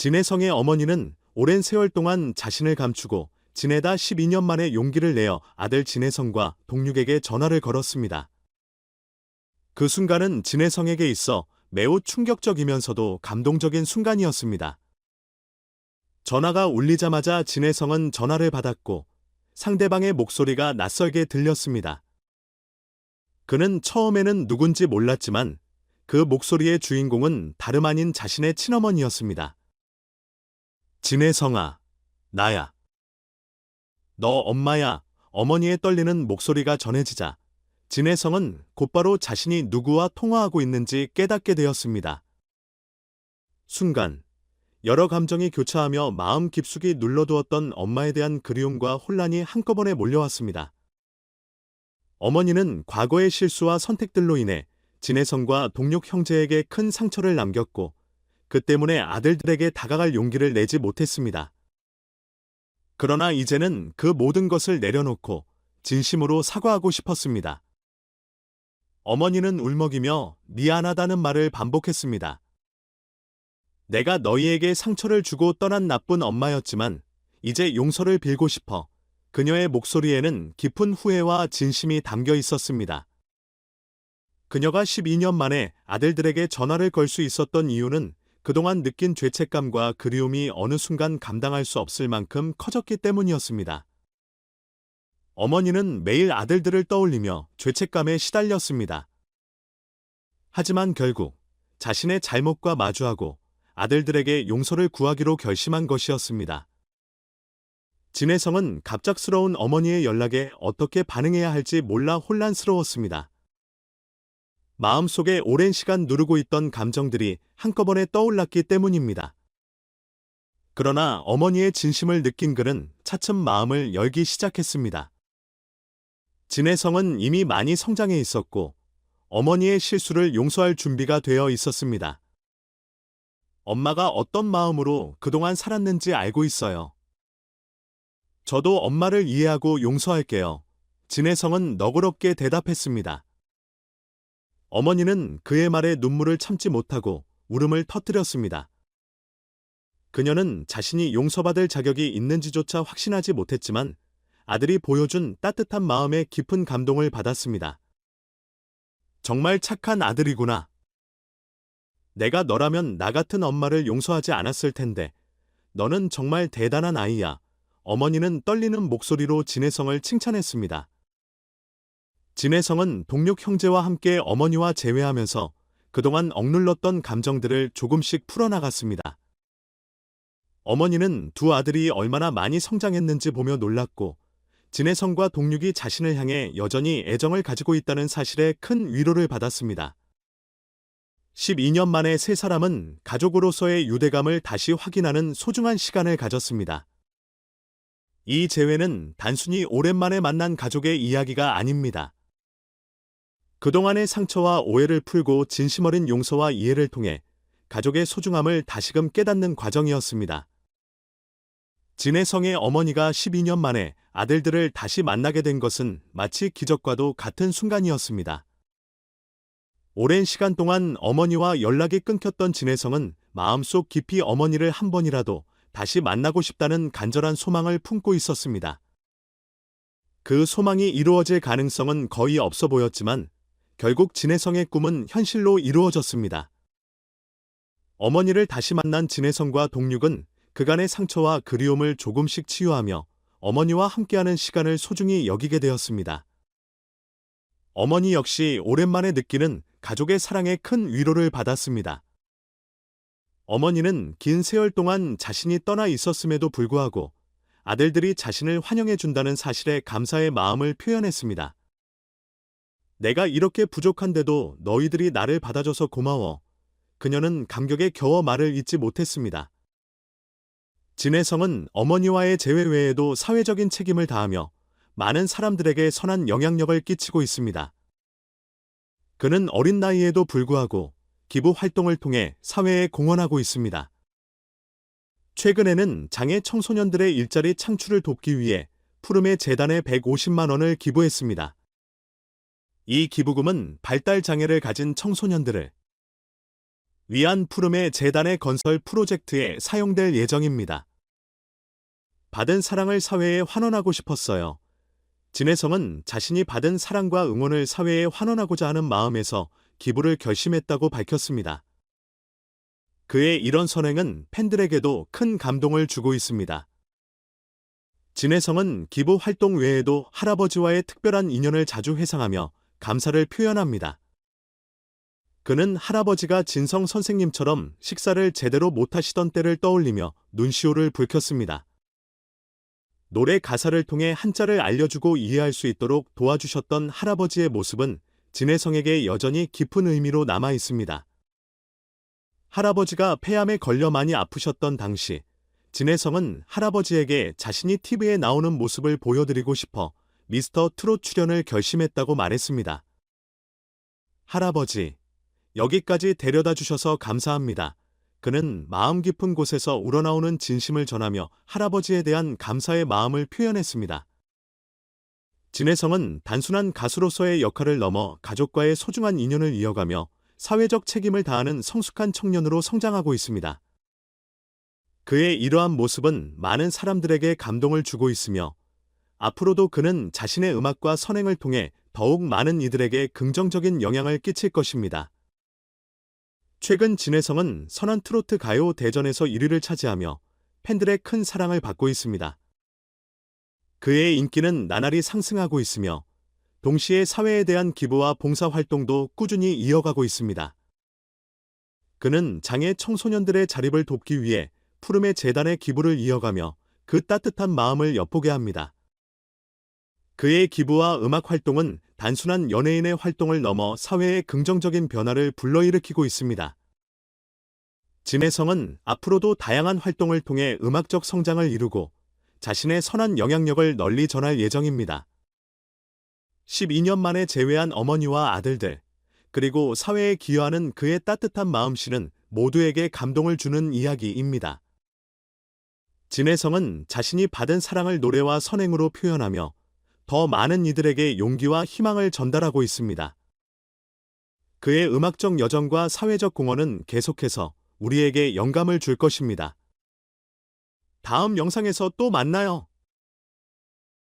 진혜성의 어머니는 오랜 세월 동안 자신을 감추고 지내다 12년 만에 용기를 내어 아들 진혜성과 동육에게 전화를 걸었습니다. 그 순간은 진혜성에게 있어 매우 충격적이면서도 감동적인 순간이었습니다. 전화가 울리자마자 진혜성은 전화를 받았고 상대방의 목소리가 낯설게 들렸습니다. 그는 처음에는 누군지 몰랐지만 그 목소리의 주인공은 다름 아닌 자신의 친어머니였습니다. 진혜성아, 나야. 너 엄마야. 어머니의 떨리는 목소리가 전해지자 진혜성은 곧바로 자신이 누구와 통화하고 있는지 깨닫게 되었습니다. 순간 여러 감정이 교차하며 마음 깊숙이 눌러두었던 엄마에 대한 그리움과 혼란이 한꺼번에 몰려왔습니다. 어머니는 과거의 실수와 선택들로 인해 진혜성과 동육 형제에게 큰 상처를 남겼고 그 때문에 아들들에게 다가갈 용기를 내지 못했습니다. 그러나 이제는 그 모든 것을 내려놓고 진심으로 사과하고 싶었습니다. 어머니는 울먹이며 미안하다는 말을 반복했습니다. 내가 너희에게 상처를 주고 떠난 나쁜 엄마였지만 이제 용서를 빌고 싶어 그녀의 목소리에는 깊은 후회와 진심이 담겨 있었습니다. 그녀가 12년 만에 아들들에게 전화를 걸 수 있었던 이유는 그동안 느낀 죄책감과 그리움이 어느 순간 감당할 수 없을 만큼 커졌기 때문이었습니다. 어머니는 매일 아들들을 떠올리며 죄책감에 시달렸습니다. 하지만 결국 자신의 잘못과 마주하고 아들들에게 용서를 구하기로 결심한 것이었습니다. 진혜성은 갑작스러운 어머니의 연락에 어떻게 반응해야 할지 몰라 혼란스러웠습니다. 마음속에 오랜 시간 누르고 있던 감정들이 한꺼번에 떠올랐기 때문입니다. 그러나 어머니의 진심을 느낀 그는 차츰 마음을 열기 시작했습니다. 진혜성은 이미 많이 성장해 있었고 어머니의 실수를 용서할 준비가 되어 있었습니다. 엄마가 어떤 마음으로 그동안 살았는지 알고 있어요. 저도 엄마를 이해하고 용서할게요. 진혜성은 너그럽게 대답했습니다. 어머니는 그의 말에 눈물을 참지 못하고 울음을 터뜨렸습니다. 그녀는 자신이 용서받을 자격이 있는지조차 확신하지 못했지만 아들이 보여준 따뜻한 마음에 깊은 감동을 받았습니다. 정말 착한 아들이구나. 내가 너라면 나 같은 엄마를 용서하지 않았을 텐데, 너는 정말 대단한 아이야. 어머니는 떨리는 목소리로 진혜성을 칭찬했습니다. 진혜성은 동육 형제와 함께 어머니와 재회하면서 그동안 억눌렀던 감정들을 조금씩 풀어나갔습니다. 어머니는 두 아들이 얼마나 많이 성장했는지 보며 놀랐고, 진혜성과 동육이 자신을 향해 여전히 애정을 가지고 있다는 사실에 큰 위로를 받았습니다. 12년 만에 세 사람은 가족으로서의 유대감을 다시 확인하는 소중한 시간을 가졌습니다. 이 재회는 단순히 오랜만에 만난 가족의 이야기가 아닙니다. 그동안의 상처와 오해를 풀고 진심 어린 용서와 이해를 통해 가족의 소중함을 다시금 깨닫는 과정이었습니다. 진혜성의 어머니가 12년 만에 아들들을 다시 만나게 된 것은 마치 기적과도 같은 순간이었습니다. 오랜 시간 동안 어머니와 연락이 끊겼던 진혜성은 마음속 깊이 어머니를 한 번이라도 다시 만나고 싶다는 간절한 소망을 품고 있었습니다. 그 소망이 이루어질 가능성은 거의 없어 보였지만 결국 진혜성의 꿈은 현실로 이루어졌습니다. 어머니를 다시 만난 진혜성과 동육은 그간의 상처와 그리움을 조금씩 치유하며 어머니와 함께하는 시간을 소중히 여기게 되었습니다. 어머니 역시 오랜만에 느끼는 가족의 사랑에 큰 위로를 받았습니다. 어머니는 긴 세월 동안 자신이 떠나 있었음에도 불구하고 아들들이 자신을 환영해 준다는 사실에 감사의 마음을 표현했습니다. 내가 이렇게 부족한데도 너희들이 나를 받아줘서 고마워. 그녀는 감격에 겨워 말을 잇지 못했습니다. 진혜성은 어머니와의 재회 외에도 사회적인 책임을 다하며 많은 사람들에게 선한 영향력을 끼치고 있습니다. 그는 어린 나이에도 불구하고 기부 활동을 통해 사회에 공헌하고 있습니다. 최근에는 장애 청소년들의 일자리 창출을 돕기 위해 푸름의 재단에 150만 원을 기부했습니다. 이 기부금은 발달 장애를 가진 청소년들을 위안 푸름의 재단의 건설 프로젝트에 사용될 예정입니다. 받은 사랑을 사회에 환원하고 싶었어요. 진혜성은 자신이 받은 사랑과 응원을 사회에 환원하고자 하는 마음에서 기부를 결심했다고 밝혔습니다. 그의 이런 선행은 팬들에게도 큰 감동을 주고 있습니다. 진혜성은 기부 활동 외에도 할아버지와의 특별한 인연을 자주 회상하며 감사를 표현합니다. 그는 할아버지가 진성 선생님처럼 식사를 제대로 못하시던 때를 떠올리며 눈시울을 붉혔습니다. 노래 가사를 통해 한자를 알려주고 이해할 수 있도록 도와주셨던 할아버지의 모습은 진혜성에게 여전히 깊은 의미로 남아 있습니다. 할아버지가 폐암에 걸려 많이 아프셨던 당시 진혜성은 할아버지에게 자신이 TV에 나오는 모습을 보여드리고 싶어 미스터 트롯 출연을 결심했다고 말했습니다. 할아버지, 여기까지 데려다 주셔서 감사합니다. 그는 마음 깊은 곳에서 우러나오는 진심을 전하며 할아버지에 대한 감사의 마음을 표현했습니다. 진혜성은 단순한 가수로서의 역할을 넘어 가족과의 소중한 인연을 이어가며 사회적 책임을 다하는 성숙한 청년으로 성장하고 있습니다. 그의 이러한 모습은 많은 사람들에게 감동을 주고 있으며 앞으로도 그는 자신의 음악과 선행을 통해 더욱 많은 이들에게 긍정적인 영향을 끼칠 것입니다. 최근 진혜성은 선한 트로트 가요 대전에서 1위를 차지하며 팬들의 큰 사랑을 받고 있습니다. 그의 인기는 나날이 상승하고 있으며 동시에 사회에 대한 기부와 봉사 활동도 꾸준히 이어가고 있습니다. 그는 장애 청소년들의 자립을 돕기 위해 푸름의 재단의 기부를 이어가며 그 따뜻한 마음을 엿보게 합니다. 그의 기부와 음악 활동은 단순한 연예인의 활동을 넘어 사회의 긍정적인 변화를 불러일으키고 있습니다. 진혜성은 앞으로도 다양한 활동을 통해 음악적 성장을 이루고 자신의 선한 영향력을 널리 전할 예정입니다. 12년 만에 재회한 어머니와 아들들, 그리고 사회에 기여하는 그의 따뜻한 마음씨는 모두에게 감동을 주는 이야기입니다. 진혜성은 자신이 받은 사랑을 노래와 선행으로 표현하며 더 많은 이들에게 용기와 희망을 전달하고 있습니다. 그의 음악적 여정과 사회적 공헌은 계속해서 우리에게 영감을 줄 것입니다. 다음 영상에서 또 만나요.